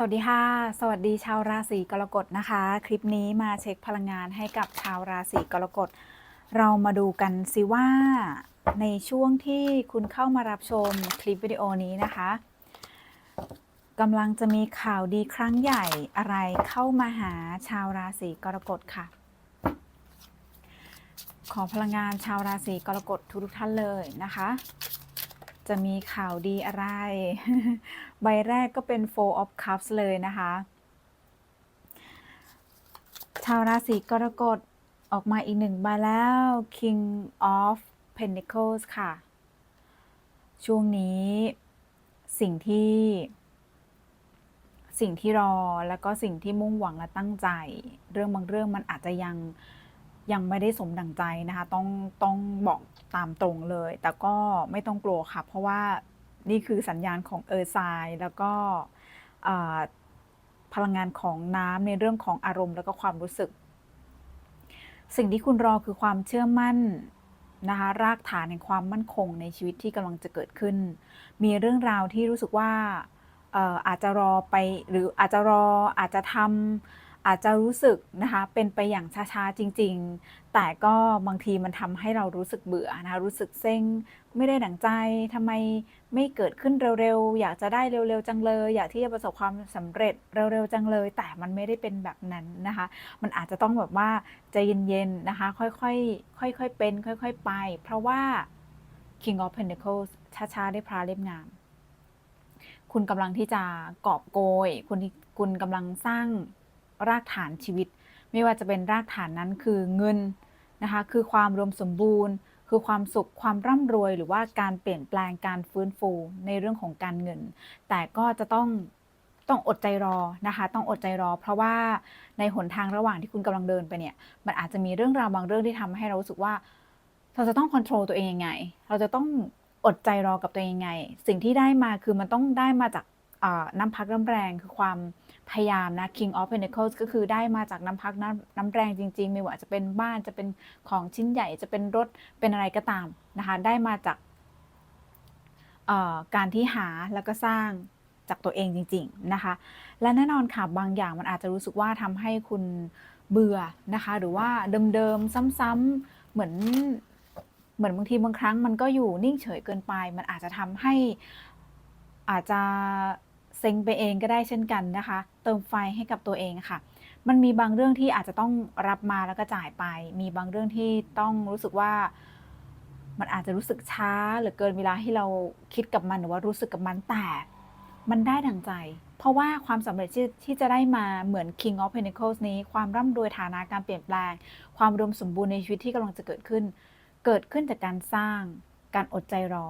สวัสดีค่ะ สวัสดีชาวราศีกรกฎนะคะ คลิปนี้มาเช็คพลังงานให้กับชาวราศีกรกฎ เรามาดูกันสิว่า ในช่วงที่คุณเข้ามารับชมคลิปวิดีโอนี้นะคะกำลังจะมีข่าวดีครั้งใหญ่อะไรเข้ามาหาชาวราศีกรกฎค่ะ ขอพลังงานชาวราศีกรกฎทุกท่านเลยนะคะ จะมีข่าวดีอะไร ใบแรกก็เป็น Four of Cups เลยนะคะ ชาวราศีกรกฎออกมาอีกหนึ่งใบแล้ว King of Pentacles ค่ะ ช่วงนี้สิ่งที่สิ่งที่รอแล้วก็สิ่งที่มุ่งหวังและตั้งใจ เรื่องบางเรื่องมันอาจจะยัง ยังไม่ได้สมดังใจนะคะ ต้องต้องบอกตามตรงเลย แต่ก็ไม่ต้องกลัวค่ะ เพราะว่านี่คือสัญญาณของเออร์ไซแล้วก็พลังงานของน้ำในเรื่องของอารมณ์แล้วก็ความรู้สึก สิ่งที่คุณรอคือความเชื่อมั่นนะคะรากฐานแห่งความมั่นคงในชีวิตที่กำลังจะเกิดขึ้น มีเรื่องราวที่รู้สึกว่าอาจจะรอไปหรืออาจจะรออาจจะทำ อาจจะรู้สึกนะคะเป็นไปอย่างช้าๆจริง ๆ แต่ก็บางทีมันทำให้เรารู้สึกเบื่อนะคะรู้สึกเซ็งไม่ได้ดังใจทำไมไม่เกิดขึ้นเร็วๆ อยากจะได้เร็วๆจังเลย อยากที่จะประสบความสำเร็จเร็วๆจังเลย แต่มันไม่ได้เป็นแบบนั้นนะคะ มันอาจจะต้องแบบว่าใจเย็นๆนะคะ ค่อยๆค่อยๆเป็น ค่อย ๆ ไป เพราะว่า King of Pentacles ช้าๆได้พระเล่มงาม คุณกำลังที่จะกอบโกย คุณคุณกำลังสร้าง รากฐานชีวิต ไม่ว่าจะเป็นรากฐานนั้นคือเงินนะคะคือความรวมสมบูรณ์ คือความสุขความร่ำรวย หรือว่าการเปลี่ยนแปลงการฟื้นฟูในเรื่องของการเงิน แต่ก็จะต้องต้องอดใจรอนะคะ ต้องอดใจรอ เพราะว่าในหนทางระหว่างที่คุณกำลังเดินไปเนี่ย มันอาจจะมีเรื่องราวบางเรื่องที่ทำให้เรารู้สึกว่า เราจะต้องควบคุมตัวเองยังไง เราจะต้องอดใจรอกับตัวเองยังไง สิ่งที่ได้มาคือมันต้องได้มาจากน้ำพักน้ำแรงคือความ พยายามนะ King of Pentacles ก็คือได้มาจากน้ำพักน้ำน้ำแรงจริง ๆ ไม่ว่าจะเป็นบ้านจะเป็นของชิ้นใหญ่จะเป็นรถเป็นอะไรก็ตามนะคะ ได้มาจากการที่หาแล้วก็สร้างจากตัวเองจริง ๆ นะคะ และแน่นอนค่ะบางอย่างมันอาจจะรู้สึกว่าทำให้คุณเบื่อนะคะ หรือว่าเดิมๆซ้ำๆเหมือนเหมือนบางทีบางครั้งมันก็อยู่นิ่งเฉยเกินไป มันอาจจะทำให้อาจจะ เซ็งไปเองก็ได้เช่นกันนะคะ เติมไฟให้กับตัวเองค่ะ มันมีบางเรื่องที่อาจจะต้องรับมาแล้วก็จ่ายไป มีบางเรื่องที่ต้องรู้สึกว่า มันอาจจะรู้สึกช้าเหรือเกินเวลาที่เราคิดกับมันหรือว่ารู้สึกกับมันแต่ มันได้ดังใจ เพราะว่าความสำเร็จที่ที่จะได้มาเหมือน King of Pentacles นี้ ความร่ำรวยฐานะการเปลี่ยนแปลง ความรวมสมบูรณ์ในชีวิตที่กำลังจะเกิดขึ้น เกิดขึ้นจากการสร้าง การอดใจรอ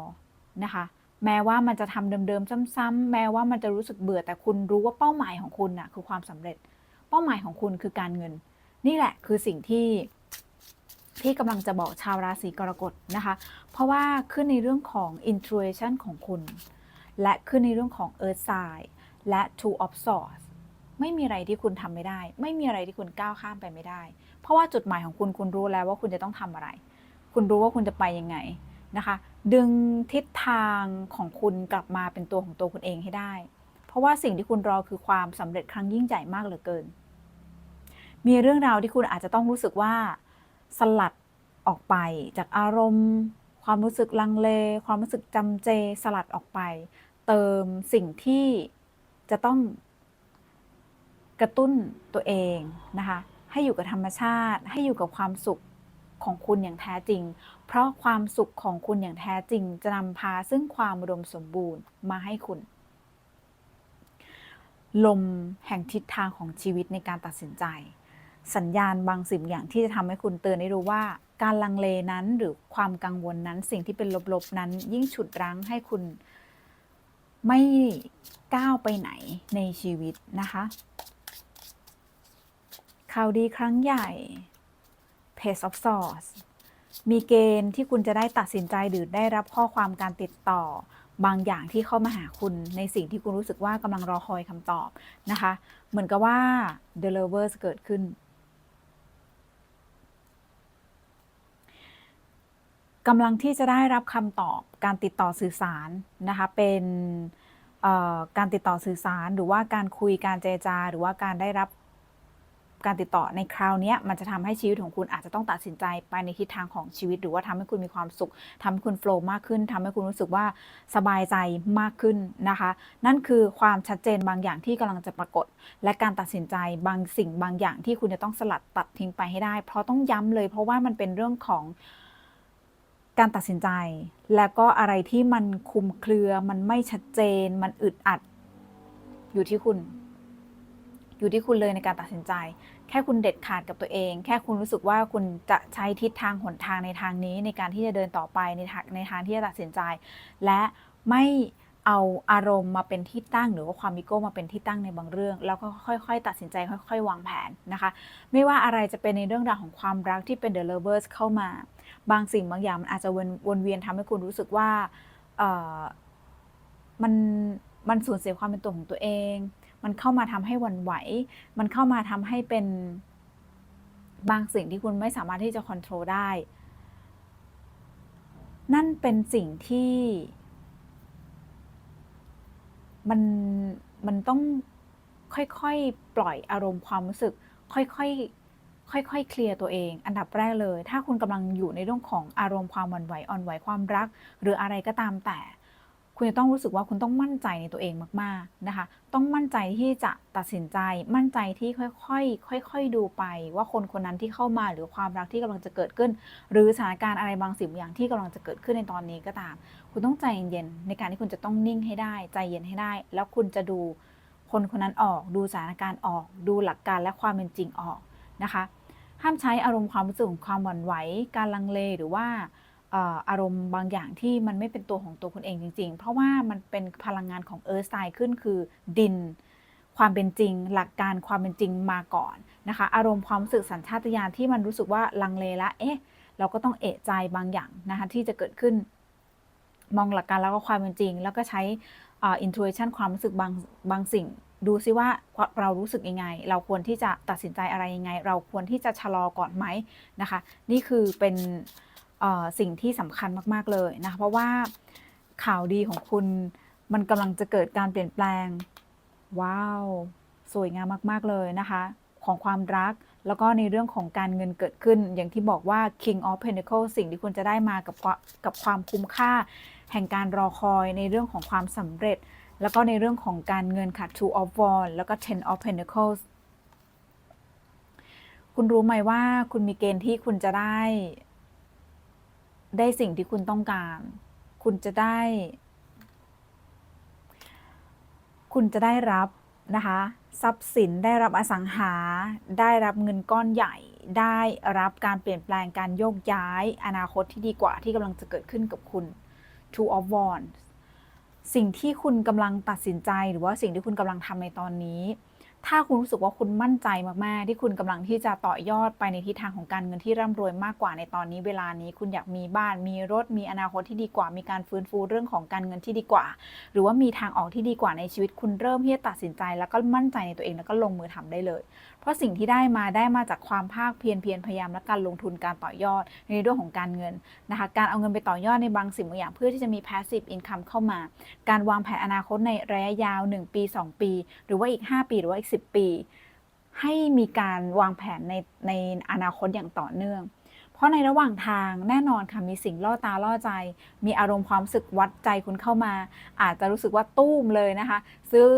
นะคะ แม้ว่ามันจะทำเดิมๆซ้ำๆแม้ว่ามันจะรู้สึกเบื่อแต่คุณรู้ว่าเป้าหมายของคุณน่ะคือความสำเร็จ เป้าหมายของคุณคือการเงิน นี่แหละคือสิ่งที่ที่กำลังจะบอกชาวราศีกรกฎนะคะ เพราะว่าขึ้นในเรื่องของ intuition ของคุณ และขึ้นในเรื่องของ earth sign และ two of swords ไม่มีอะไรที่คุณทำไม่ได้ ไม่มีอะไรที่คุณก้าวข้ามไปไม่ได้ เพราะว่าจุดหมายของคุณคุณรู้แล้วว่าคุณจะต้องทำอะไร คุณรู้ว่าคุณจะไปยังไงนะคะ ดึงทิศทางของคุณกลับมาเป็นตัวของตัวคุณเองให้ได้ เพราะว่าสิ่งที่คุณรอคือความสำเร็จครั้งยิ่งใหญ่มากเหลือเกิน มีเรื่องราวที่คุณอาจจะต้องรู้สึกว่าสลัดออกไปจากอารมณ์ ความรู้สึกลังเล ความรู้สึกจำเจสลัดออกไป เติมสิ่งที่จะต้องกระตุ้นตัวเองนะคะ ให้อยู่กับธรรมชาติ ให้อยู่กับความสุข ของคุณอย่างแท้จริง เพราะความสุขของคุณอย่างแท้จริง จะนำพาซึ่งความอุดมสมบูรณ์มาให้คุณ ลมแห่งทิศทางของชีวิตในการตัดสินใจ สัญญาณบางสิ่งอย่างที่จะทำให้คุณเตือนได้รู้ว่า การลังเลนั้นหรือความกังวลนั้นสิ่งที่เป็นลบๆนั้น ยิ่งฉุดรั้งให้คุณไม่ก้าวไปไหนในชีวิตนะคะข่าวดีครั้งใหญ่ Page of Swords มีเกณฑ์ที่คุณจะได้ตัดสินใจหรือได้รับข้อความการติดต่อ บางอย่างที่เข้ามาหาคุณในสิ่งที่คุณรู้สึกว่ากำลังรอคอยคำตอบนะคะ เหมือนกับว่า The Lovers เกิดขึ้นกำลังที่จะได้รับคำตอบการติดต่อสื่อสารนะคะเป็นการติดต่อสื่อสารหรือว่าการคุยการเจรจา หรือว่าการได้รับ การติดต่อในคราวนี้มันจะทำให้ชีวิตของคุณอาจจะต้องตัดสินใจไปในทิศทางของชีวิต หรือว่าทำให้คุณมีความสุขทำให้คุณโฟล์มากขึ้นทำให้คุณรู้สึกว่าสบายใจมากขึ้นนะคะ นั่นคือความชัดเจนบางอย่างที่กำลังจะปรากฏ และการตัดสินใจบางสิ่งบางอย่างที่คุณจะต้องสลัดตัดทิ้งไปให้ได้ เพราะต้องย้ำเลย เพราะว่ามันเป็นเรื่องของการตัดสินใจ แล้วก็อะไรที่มันคลุมเครือ มันไม่ชัดเจน มันอึดอัดอยู่ที่คุณ อยู่ที่คุณเลยในการตัดสินใจ แค่คุณเด็ดขาดกับตัวเอง แค่คุณรู้สึกว่าคุณจะใช้ทิศทางหนทางในทางนี้ ในการที่จะเดินต่อไปในทางในทางที่จะตัดสินใจ และไม่เอาอารมณ์มาเป็นที่ตั้ง หรือว่าความมิโก้มาเป็นที่ตั้งในบางเรื่อง แล้วก็ค่อยๆ ตัดสินใจค่อย ๆ วางแผนนะคะ ไม่ว่าอะไรจะเป็นในเรื่องราวของความรักที่เป็น the lovers เข้ามา บางสิ่งบางอย่างมันอาจจะวนวนเวียนทำให้คุณรู้สึกว่ามันมันสูญเสียความเป็นตัวของตัวเอง มันเข้ามาทำให้วันไหว มันเข้ามาทำให้เป็นบางสิ่งที่คุณไม่สามารถที่จะควบคุมได้ นั่นเป็นสิ่งที่มันมันต้องค่อยๆ ปล่อยอารมณ์ความรู้สึก ค่อยๆ ค่อยๆ เคลียร์ตัวเอง อันดับแรกเลย ถ้าคุณกำลังอยู่ในเรื่องของอารมณ์ความหวั่นไหวอ่อนไหวความรัก หรืออะไรก็ตามแต่ คุณจะต้องรู้สึกว่าคุณต้องมั่นใจในตัวเองมากๆนะคะ ต้องมั่นใจที่จะตัดสินใจ มั่นใจที่ค่อยๆ ค่อย ๆ ดูไป ว่าคนคนนั้นที่เข้ามาหรือความรักที่กำลังจะเกิดขึ้น หรือสถานการณ์อะไรบางสิ่งบางอย่างที่กำลังจะเกิดขึ้นในตอนนี้ก็ตาม คุณต้องใจเย็นๆในการที่คุณจะต้องนิ่งให้ได้ ใจเย็นให้ได้ แล้วคุณจะดูคนคนนั้นออก ดูสถานการณ์ออก ดูหลักการและความเป็นจริงออกนะคะ ห้ามใช้อารมณ์ความรู้สึกของความหวั่นไหว การลังเลหรือว่า อารมณ์บางอย่างที่มันไม่เป็นตัวของตัวคุณเองจริง ๆ เพราะว่ามันเป็นพลังงานของเอิร์ธไซด์ขึ้นคือดิน ความเป็นจริง หลักการความเป็นจริงมาก่อนนะคะ อารมณ์ความรู้สึกสัญชาตญาณที่มันรู้สึกว่าลังเลละ เอ๊ะ เราก็ต้องเอะใจบางอย่างนะคะที่จะเกิดขึ้น มองหลักการแล้วก็ความเป็นจริง แล้วก็ใช้อินทู i ชันความรู้สึกบางบางสิ่ง ดูซิว่าเรารู้สึกยังไง เราควรที่จะตัดสินใจอะไรยังไง เราควรที่จะชะลอก่อนไหมนะคะ นี่คือเป็น สิ่งที่สำคัญมาก ๆ เลยนะคะเพราะว่าข่าวดีของคุณมันกำลังจะเกิดการเปลี่ยนแปลง ว้าว สวยงามมาก ๆ เลยนะคะ ของความรักแล้วก็ในเรื่องของการเงินเกิดขึ้น อย่างที่บอกว่า King of Pentacles สิ่งที่คุณจะได้มากับกับความคุ้มค่า แห่งการรอคอยในเรื่องของความสำเร็จ แล้วก็ในเรื่องของการเงินค่ะ Two of Wands แล้วก็ Ten of Pentacles คุณรู้ไหมว่าคุณมีเกณฑ์ที่คุณจะได้ ได้สิ่งที่คุณต้องการ คุณจะได้ คุณจะได้รับนะคะ ทรัพย์สินได้รับอสังหา ได้รับเงินก้อนใหญ่ ได้รับการเปลี่ยนแปลงการโยกย้าย อนาคตที่ดีกว่าที่กำลังจะเกิดขึ้นกับคุณ Two of Wands สิ่งที่คุณกำลังตัดสินใจหรือว่าสิ่งที่คุณกำลังทำในตอนนี้ ถ้าคุณรู้สึกว่าคุณมั่นใจมาก ๆ ที่คุณกำลังที่จะต่อยอดไปในทิศทางของการเงินที่ร่ำรวยมากกว่าในตอนนี้เวลานี้คุณอยากมีบ้าน มีรถมีอนาคตที่ดีกว่า มีการฟื้นฟูเรื่องของการเงินที่ดีกว่า หรือว่ามีทางออกที่ดีกว่าในชีวิตคุณเริ่มที่จะตัดสินใจ แล้วก็มั่นใจในตัวเองแล้วก็ลงมือทำได้เลย เพราะสิ่งที่ได้มาได้มาจากความภาคเพียรเพียรพยายามและการลงทุนการต่อยอดในเรื่องของการเงินนะคะการเอาเงินไปต่อยอดในบางสิ่งบางอย่างเพื่อที่จะมี passive income เข้ามา การวางแผนอนาคตในระยะยาว 1 ปี 2 ปี หรือว่าอีก 5 ปีหรือว่าอีก10 ปี ให้มีการวางแผนในในอนาคตอย่างต่อเนื่อง เพราะในระหว่างทางแน่นอนค่ะมีสิ่งล่อตาล่อใจ มีอารมณ์ความสึกวัดใจคุณเข้ามา อาจจะรู้สึกว่าตุ้มเลยนะคะ ซื้อ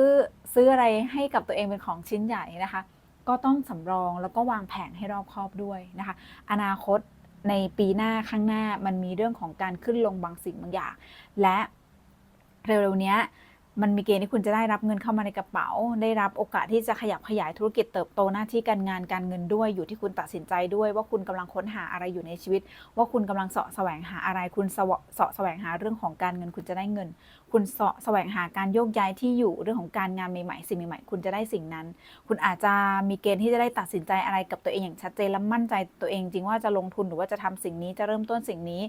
ซื้ออะไรให้กับตัวเองเป็นของชิ้นใหญ่นะคะ ก็ต้องสำรองแล้วก็วางแผนให้รอบคอบด้วยนะคะ อนาคตในปีหน้าข้างหน้ามันมีเรื่องของการขึ้นลงบางสิ่งบางอย่าง และเร็วๆเนี้ย มันมีเกณฑ์ที่คุณจะได้รับเงินเข้ามาในกระเป๋า ได้รับโอกาสที่จะขยับขยายธุรกิจเติบโตหน้าที่การงานการเงินด้วย อยู่ที่คุณตัดสินใจด้วย ว่าคุณกำลังค้นหาอะไรอยู่ในชีวิต ว่าคุณกำลังเสาะแสวงหาอะไร คุณเสาะแสวงหาเรื่องของการเงินคุณจะได้เงิน คุณเสาะแสวงหาการโยกย้ายที่อยู่เรื่องของการงานใหม่ๆสิ่งใหม่ๆคุณจะได้สิ่งนั้น คุณอาจจะมีเกณฑ์ที่จะได้ตัดสินใจอะไรกับตัวเองอย่างชัดเจนและมั่นใจตัวเองจริงว่าจะลงทุนหรือว่าจะทำสิ่งนี้จะเริ่มต้นสิ่งนี้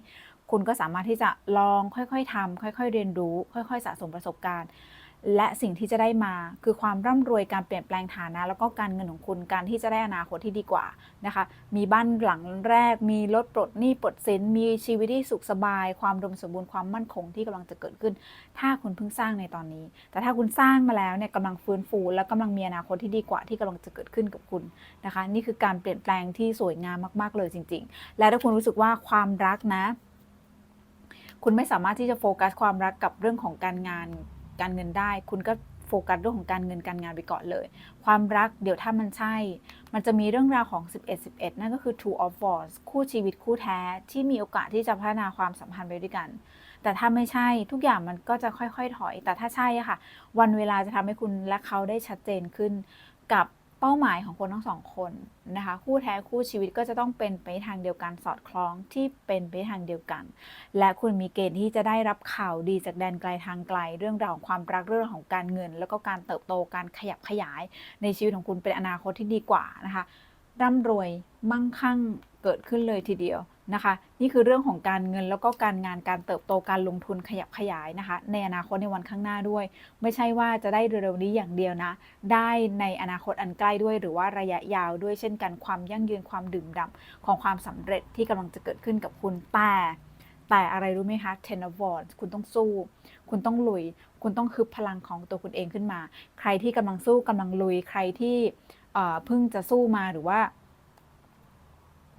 คุณก็สามารถที่จะลองค่อยๆทำค่อยๆ เรียนรู้ ค่อยๆ สะสมประสบการณ์ และสิ่งที่จะได้มาคือความร่ำรวยการเปลี่ยนแปลงฐานะ แล้วก็การเงินของคุณการที่จะได้อนาคตที่ดีกว่านะคะ มีบ้านหลังแรก มีรถปลดหนี้ปลดสินมีชีวิตที่สุขสบาย ความอุดมสมบูรณ์ความมั่นคงที่กำลังจะเกิดขึ้น ถ้าคุณเพิ่งสร้างในตอนนี้ แต่ถ้าคุณสร้างมาแล้วเนี่ยกำลังฟื้นฟู และกำลังมีอนาคตที่ดีกว่าที่กำลังจะเกิดขึ้นกับคุณนะคะ นี่คือการเปลี่ยนแปลงที่สวยงามมาก ๆเลยจริง ๆ และถ้าคุณรู้สึกว่าความรักนะ คุณไม่สามารถที่จะโฟกัสความรักกับเรื่องของการงานการเงินได้ คุณก็โฟกัสเรื่องของการเงินการงานไปก่อนเลย ความรักเดี๋ยวถ้ามันใช่ มันจะมีเรื่องราวของ 11 11 นั่นก็คือ two of wands คู่ชีวิตคู่แท้ที่มีโอกาสที่จะพัฒนาความสัมพันธ์ไปด้วยกัน แต่ถ้าไม่ใช่ทุกอย่างมันก็จะค่อยๆ ถอย แต่ถ้าใช่อะค่ะ วันเวลาจะทำให้คุณและเขาได้ชัดเจนขึ้นกับ เป้าหมายของคนทั้งสองคนนะคะคู่แท้คู่ชีวิตก็จะต้องเป็นไปทางเดียวกันสอดคล้องที่เป็นไปทางเดียวกัน และคุณมีเกณฑ์ที่จะได้รับข่าวดีจากแดนไกลทางไกล เรื่องราวของความรักเรื่องของการเงิน แล้วก็การเติบโตการขยับขยาย ในชีวิตของคุณเป็นอนาคตที่ดีกว่านะคะร่ำรวยมั่งคั่งเกิดขึ้นเลยทีเดียว นะคะ นี่คือเรื่องของการเงินแล้วก็การงานการเติบโตการลงทุนขยับขยายนะคะ ในอนาคตในวันข้างหน้าด้วย ไม่ใช่ว่าจะได้เร็วๆนี้อย่างเดียวนะ ได้ในอนาคตอันใกล้ด้วย หรือว่าระยะยาวด้วยเช่นกันความยั่งยืนความดื่มด่ำของความสำเร็จที่กำลังจะเกิดขึ้นกับคุณแต่แต่อะไรรู้ไหมคะ Ten of Wands คุณต้องสู้ คุณต้องลุย คุณต้องฮึบพลังของตัวคุณเองขึ้นมา ใครที่กำลังสู้กำลังลุย ใครที่เพิ่งจะสู้มาหรือว่า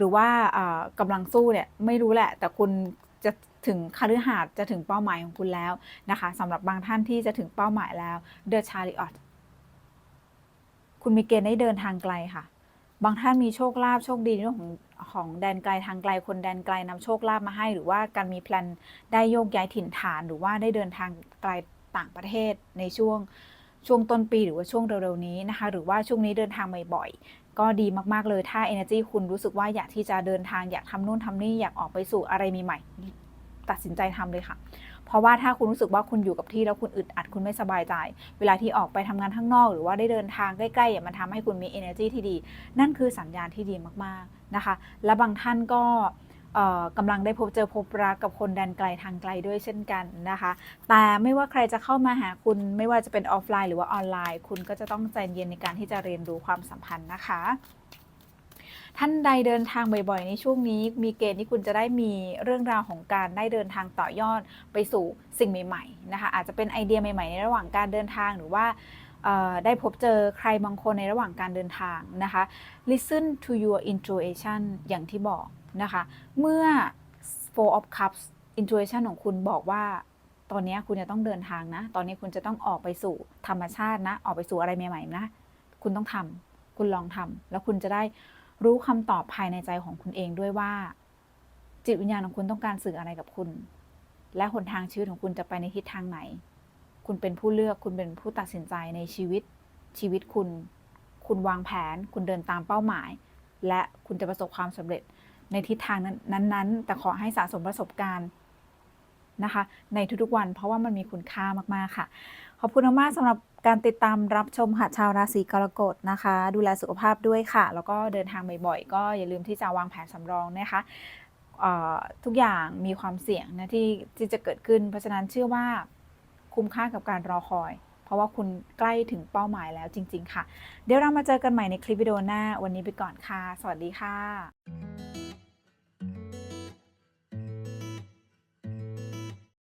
รือว่าเอ่อกำลังสู้เนี่ยไม่รู้แหละ แต่คุณจะถึงคฤหาสน์จะถึงเป้าหมายของคุณแล้วนะคะสำหรับบางท่านที่จะถึงเป้าหมายแล้ว The Chariot คุณมีเกณฑ์ได้เดินทางไกลค่ะ บางท่านมีโชคลาภโชคดีเรื่องของของแดนไกลทางไกลคนแดนไกลนำโชคลาภมาให้ หรือว่าการมีแพลนได้โยกย้ายถิ่นฐาน หรือว่าได้เดินทางไกลต่างประเทศในช่วงช่วงต้นปีหรือว่าช่วงเร็วๆนี้นะคะ หรือว่าช่วงนี้เดินทางบ่อย ก็ดีมากๆเลยถ้า energy คุณรู้สึกว่าอยากที่จะเดินทางอยากทำนู่นทำนี่อยากออกไปสู่อะไรใหม่ๆตัดสินใจทำเลยค่ะ เพราะว่าถ้าคุณรู้สึกว่าคุณอยู่กับที่แล้วคุณอึดอัดคุณไม่สบายใจ เวลาที่ออกไปทำงานข้างนอก หรือว่าได้เดินทางใกล้ๆมันทำให้คุณมี energy ที่ดี นั่นคือสัญญาณที่ดีมากๆนะคะ และบางท่านก็ กำลังได้พบเจอพบรักกับคนแดนไกลทางไกลด้วยเช่นกันนะคะ แต่ไม่ว่าใครจะเข้ามาหาคุณไม่ว่าจะเป็นออฟไลน์หรือว่าออนไลน์ คุณก็จะต้องใจเย็นในการที่จะเรียนรู้ความสัมพันธ์นะคะ ท่านใดเดินทางบ่อยๆ ในช่วงนี้มีเกณฑ์ที่คุณจะได้มีเรื่องราวของการได้เดินทางต่อยอดไปสู่สิ่งใหม่ๆนะคะอาจจะเป็นไอเดียใหม่ๆ ในระหว่างการเดินทางหรือว่าได้พบเจอใครบางคนในระหว่างการเดินทางนะคะ listen to your intuition อย่างที่บอก นะคะ เมื่อ four of cups intuition ของคุณบอกว่า ตอนนี้คุณจะต้องเดินทางนะ ตอนนี้คุณจะต้องออกไปสู่ธรรมชาตินะ ออกไปสู่อะไรใหม่ๆนะ คุณต้องทำคุณลองทำแล้วคุณจะได้รู้คำตอบภายในใจของคุณเองด้วยว่า จิตวิญญาณของคุณต้องการสื่ออะไรกับคุณ และหนทางชีวิตของคุณจะไปในทิศทางไหน คุณเป็นผู้เลือก คุณเป็นผู้ตัดสินใจในชีวิต ชีวิตคุณ คุณวางแผน คุณเดินตามเป้าหมาย และคุณจะประสบความสำเร็จ ในทิศทางนั้นๆ แต่ขอให้สะสมประสบการณ์นะคะ ในทุกๆวันเพราะว่ามันมีคุณค่ามากๆค่ะ ขอบคุณมากๆสำหรับการติดตามรับชมค่ะชาวราศีกรกฎนะคะ ดูแลสุขภาพด้วยค่ะ แล้วก็เดินทางบ่อยๆ ก็อย่าลืมที่จะวางแผนสำรองนะคะทุกอย่างมีความเสี่ยงนะที่ที่จะเกิดขึ้น เพราะฉะนั้นเชื่อว่าคุ้มค่ากับการรอคอย ราะว่าคุณใกล้ถึงเป้าหมายแล้วจริง ๆ ค่ะ เดี๋ยวเรามาเจอกันใหม่ในคลิปวิดีโอหน้า วันนี้ไปก่อนค่ะ สวัสดีค่ะ